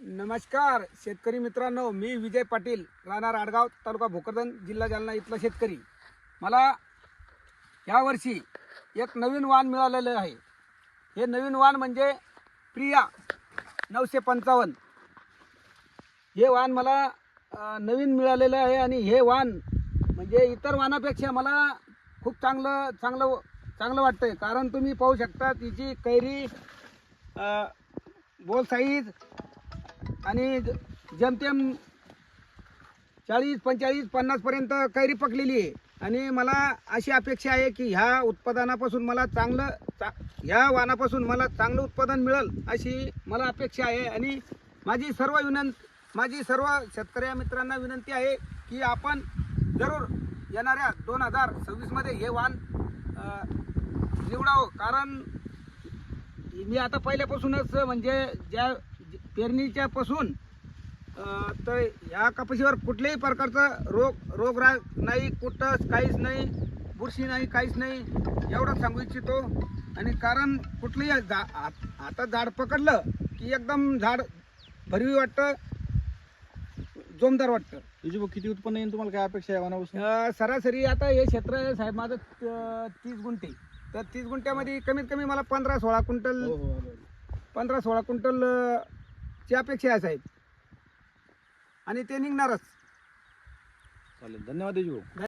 नमस्कार शेतकरी मित्रांनो मी विजय पाटील राहणार आडगाव तालुका भोकरदन जिल्हा जालना इथला शेतकरी. मला यावर्षी एक नवीन वाण मिळालेलं आहे. हे नवीन वाण म्हणजे प्रिया नऊशे पंचावन्न. हे वाण मला नवीन मिळालेलं आहे आणि हे वाण म्हणजे इतर वाणापेक्षा मला खूप चांगलं चांगलं चांगलं वाटतंय. कारण तुम्ही पाहू शकता तिची कैरी बोल साईज आणि ज- चाळीस पंचेचाळीस पन्नासपर्यंत कैरी पकलेली आहे. आणि मला अशी अपेक्षा आहे की ह्या उत्पादनापासून मला चांगलं चा ह्या वाहनापासून मला चांगलं उत्पादन मिळेल अशी मला अपेक्षा आहे. आणि माझी सर्व विनंती माझी सर्व शेतकऱ्या मित्रांना विनंती आहे की आपण जरूर येणाऱ्या दोन हजार सव्वीसमध्ये हे वाण निवडावं. कारण मी आता पहिल्यापासूनच म्हणजे ज्या पेरणीच्या पासून तर ह्या कपाशीवर कुठल्याही प्रकारचं रोग रोगराग नाही कुठंच काहीच नाही बुरशी नाही काहीच नाही एवढंच सांगू इच्छितो. आणि कारण कुठलंही झा आत- झाड पकडलं की एकदम झाड भरवी वाटतं जोमदार वाटतं. तुझी बघ किती उत्पन्न येईल तुम्हाला? काय अपेक्षा आहे वाणापासून अं, सरासरी आता हे क्षेत्र आहे साहेब माझं तीस गुंठे. तर तीस गुंठ्यामध्ये कमीत कमी मला पंधरा सोळा क्विंटल हो हो आलो. पंधरा सोळा क्विंटल ची अपेक्षा आहे साहेब. आणि ते निघणारच. चालेल. धन्यवाद देजू